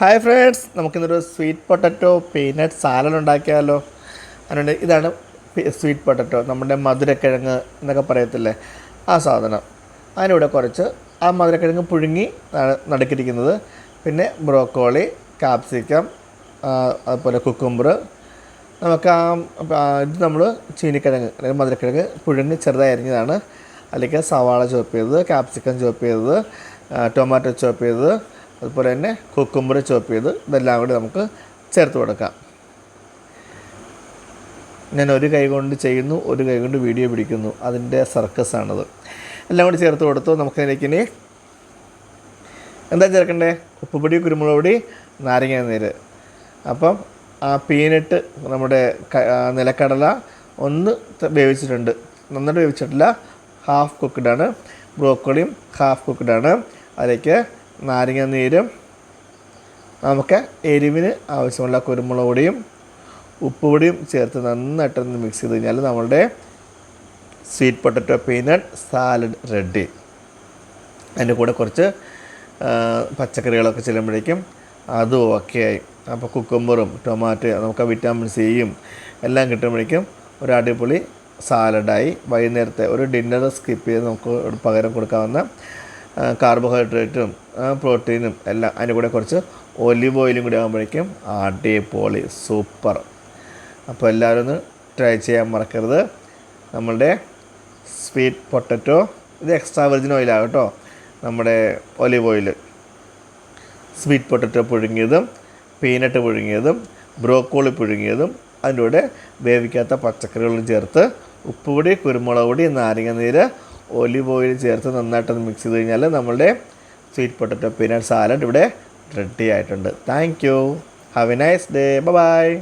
Hi friends നമുക്കിന്നൊരു sweet potato peanut salad ഉണ്ടാക്കിയാലോ? അതുകൊണ്ട് ഇതാണ് സ്വീറ്റ് പൊട്ടറ്റോ നമ്മുടെ മധുരക്കിഴങ്ങ് എന്നൊക്കെ പറയത്തില്ലേ? ആ സാധനം. അതിനിവിടെ കുറച്ച് ആ മധുരക്കിഴങ്ങ് പുഴുങ്ങി നടുക്കിയിരിക്കുന്നത് പിന്നെ ബ്രോക്കോളി കാപ്സിക്കം അതുപോലെ കുക്കുംബർ നമുക്ക് ആ ഇത് നമ്മൾ ചീനിക്കിഴങ്ങ് അല്ലെങ്കിൽ മധുരക്കിഴങ്ങ് പുഴുങ്ങി ചെറുതായി അരിഞ്ഞതാണ്. അല്ലെങ്കിൽ സവാള ചോപ്പ് ചെയ്തത് കാപ്സിക്കം ചോപ്പ് ചെയ്തത് ടൊമാറ്റോ ചോപ്പ് ചെയ്തത് അതുപോലെ തന്നെ കുക്കുമ്പർ ചോപ്പ് ചെയ്ത് ഇതെല്ലാം കൂടി നമുക്ക് ചേർത്ത് കൊടുക്കാം. ഞാൻ ഒരു കൈ കൊണ്ട് ചെയ്യുന്നു ഒരു കൈ കൊണ്ട് വീഡിയോ പിടിക്കുന്നു. അതിന്റെ സർക്കസാണത് എല്ലാം കൂടി ചേർത്ത് കൊടുത്തു. നമുക്കതിലേക്ക് ഇനി എന്താ ചേർക്കണ്ടേ? ഉപ്പുപൊടി കുരുമുളക് പൊടി നാരങ്ങ നീര്. അപ്പം ആ പീനട്ട് നമ്മുടെ നിലക്കടല ഒന്ന് വേവിച്ചിട്ടുണ്ട്. നന്നായിട്ട് വേവിച്ചിട്ടില്ല. ഹാഫ് കുക്ക്ഡാണ് ബ്രോക്കോളിയും ഹാഫ് കുക്ക്ഡാണ് അതിലേക്ക് നാരങ്ങ നീരും നമുക്ക് എരിവിന് ആവശ്യമുള്ള കുരുമുളക് പൊടിയും ഉപ്പുപൊടിയും ചേർത്ത് നന്നായിട്ടൊന്ന് മിക്സ് ചെയ്ത് കഴിഞ്ഞാൽ നമ്മളുടെ sweet potato peanut salad ready അതിന്റെ കൂടെ കുറച്ച് പച്ചക്കറികളൊക്കെ ചെല്ലുമ്പോഴേക്കും അതും ഓക്കെയായി അപ്പോൾ കുക്കുംബറും ടൊമാറ്റോ നമുക്ക് വിറ്റാമിൻ സിയും എല്ലാം കിട്ടുമ്പോഴേക്കും ഒരു അടിപൊളി സാലഡായി വൈകുന്നേരത്തെ ഒരു ഡിന്നർ സ്കിപ്പ് ചെയ്ത് നമുക്ക് പകരം കൊടുക്കാവുന്ന കാർബോഹൈഡ്രേറ്റും പ്രോട്ടീനും എല്ലാം അതിന്റെ കൂടെ കുറച്ച് ഒലിവ് ഓയിലും കൂടി ആകുമ്പോഴേക്കും അടിപൊളി സൂപ്പർ. അപ്പോൾ എല്ലാവരും ഒന്ന് ട്രൈ ചെയ്യാൻ മറക്കരുത്. നമ്മളുടെ സ്വീറ്റ് പൊട്ടറ്റോ ഇത് എക്സ്ട്രാ വെർജിൻ ഓയിലാണ് കേട്ടോ നമ്മുടെ ഒലിവ് ഓയിൽ. സ്വീറ്റ് പൊട്ടറ്റോ പുഴുങ്ങിയതും പീനട്ട് പുഴുങ്ങിയതും ബ്രോക്കോളി പുഴുങ്ങിയതും അതിന്റെ കൂടെ വേവിക്കാത്ത പച്ചക്കറികളും ചേർത്ത് ഉപ്പുപൊടി കുരുമുളക് പൊടി നാരങ്ങ നീര് ഒലിവ് ഓയിൽ ചേർത്ത് നന്നായിട്ടൊന്ന് മിക്സ് ചെയ്ത് കഴിഞ്ഞാൽ നമ്മളുടെ സ്വീറ്റ് പൊട്ടറ്റോ പീനട്ട് സാലഡ് ഇവിടെ റെഡി ആയിട്ടുണ്ട്. Thank you have a nice day bye